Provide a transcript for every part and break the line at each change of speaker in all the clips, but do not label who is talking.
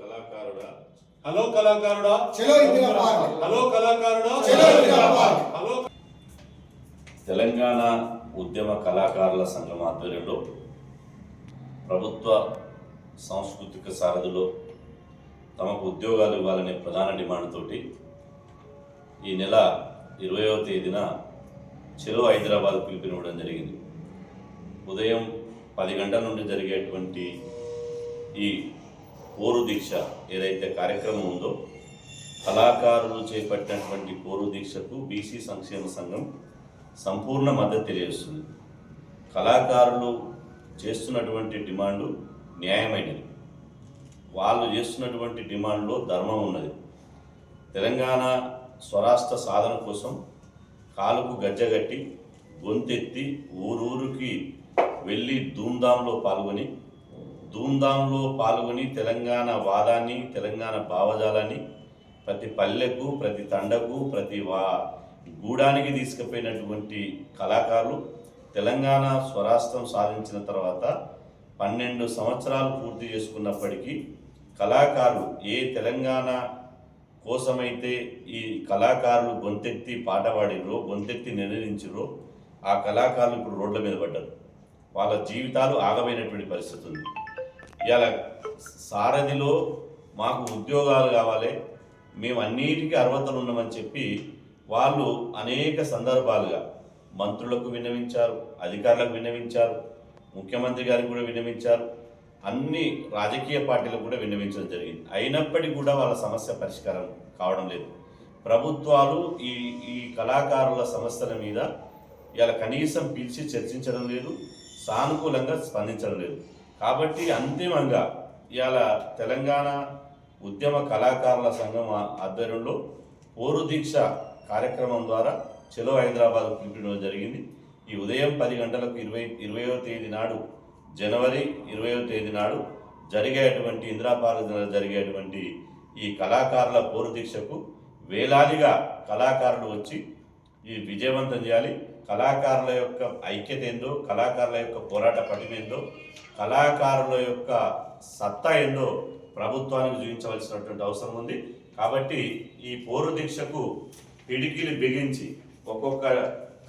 Hello కళాకారుడా?
చలో Indira park.
Hello కళాకారుడా?
చలో Indira park.
Hello
Telangana ఉద్యమ కళాకారుల సంఘం ఆధ్వర్యంలో ప్రభుత్వ సాంస్కృతిక సారథిలో తమకు ఉద్యోగాలు ఇవ్వాలనే ప్రధాన డిమాండ్ తోటి ఈ నెల ఇరవయవ తేదీన చెలో హైదరాబాద్ పిలుపునివ్వడం జరిగింది. ఉదయం పది గంటల నుండి జరిగేటువంటి ఈ పోరు దీక్ష ఏదైతే కార్యక్రమం ఉందో కళాకారులు చేపట్టినటువంటి పోరు దీక్షకు బీసీ సంక్షేమ సంఘం సంపూర్ణ మద్దతు తెలియజేస్తుంది. కళాకారులు చేస్తున్నటువంటి డిమాండు న్యాయమైనది. వాళ్ళు చేస్తున్నటువంటి డిమాండ్లో ధర్మం ఉన్నది. తెలంగాణ స్వరాష్ట్ర సాధన కోసం కాలుకు గజ్జగట్టి గొంతెత్తి ఊరూరికి వెళ్ళి ధూమ్ధాంలో పాల్గొని ధూమ్ధాంలో పాల్గొని తెలంగాణ వాదాన్ని తెలంగాణ భావజాలాన్ని ప్రతి పల్లెకు ప్రతి తండకు ప్రతి వా గూడానికి తీసుకుపోయినటువంటి కళాకారులు తెలంగాణ స్వరాష్ట్రం సాధించిన తర్వాత పన్నెండు సంవత్సరాలు పూర్తి చేసుకున్నప్పటికీ కళాకారులు ఏ తెలంగాణ కోసమైతే ఈ కళాకారులు గొంతెత్తి పాట పాడినరో గొంతెత్తి నిర్ణయించరో ఆ కళాకారులు ఇప్పుడు రోడ్ల మీద పడ్డారు. వాళ్ళ జీవితాలు ఆగమైనటువంటి పరిస్థితి ఉంది. ఇవాళ సారథిలో మాకు ఉద్యోగాలు కావాలి మేము అన్నిటికీ అర్హతలు ఉన్నామని చెప్పి వాళ్ళు అనేక సందర్భాలుగా మంత్రులకు విన్నవించారు అధికారులకు విన్నవించారు ముఖ్యమంత్రి గారికి కూడా విన్నవించారు అన్ని రాజకీయ పార్టీలకు కూడా విన్నవించడం జరిగింది. అయినప్పటికీ కూడా వాళ్ళ సమస్య పరిష్కారం కావడం లేదు. ప్రభుత్వాలు ఈ ఈ కళాకారుల సమస్యల మీద ఇలా కనీసం పిలిచి చర్చించడం లేదు సానుకూలంగా స్పందించడం లేదు. కాబట్టి అంతిమంగా ఇవాళ తెలంగాణ ఉద్యమ కళాకారుల సంఘం ఆధ్వర్యంలో పోరు దీక్ష కార్యక్రమం ద్వారా చెలో హైదరాబాద్ పిలిపించడం జరిగింది. ఈ ఉదయం పది గంటలకు ఇరవై ఇరవయో తేదీ నాడు జనవరి ఇరవయో తేదీ నాడు జరిగేటువంటి ఇందిరాపార్క్ జరిగేటువంటి ఈ కళాకారుల పోరు దీక్షకు వేలాదిగా కళాకారులు వచ్చి ఈ విజయవంతం చేయాలి. కళాకారుల యొక్క ఐక్యత ఏందో కళాకారుల యొక్క పోరాట పటిమ ఏందో కళాకారుల యొక్క సత్తా ఏందో ప్రభుత్వానికి చూపించవలసినటువంటి అవసరం ఉంది. కాబట్టి ఈ పోరు దీక్షకు పిడికిలి బిగించి ఒక్కొక్క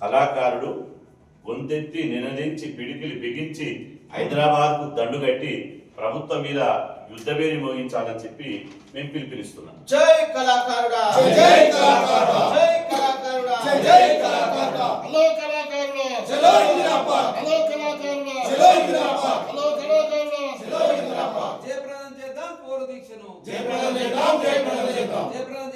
కళాకారుడు గొంతెత్తి నినదించి పిడికిలి బిగించి హైదరాబాద్కు దండు కట్టి ప్రభుత్వం మీద యుద్ధవేరి మోగించాలని చెప్పి మేము పిలుపునిస్తున్నాం.
జై కళాకారుడా!
జై జై కళాకారుడా.
జై కళాకారుడా. హలో కళాకారుడా.
చలో ఇందిరా పార్క్
హలో కళాకారుడా.
చలో ఇందిరా పార్క్
హలో
చలో
జయప్రదం చేద్దాం పోరు దీక్షను.
జయప్రదం చేద్దాం జయప్రదం చేద్దాం.
జయప్రదం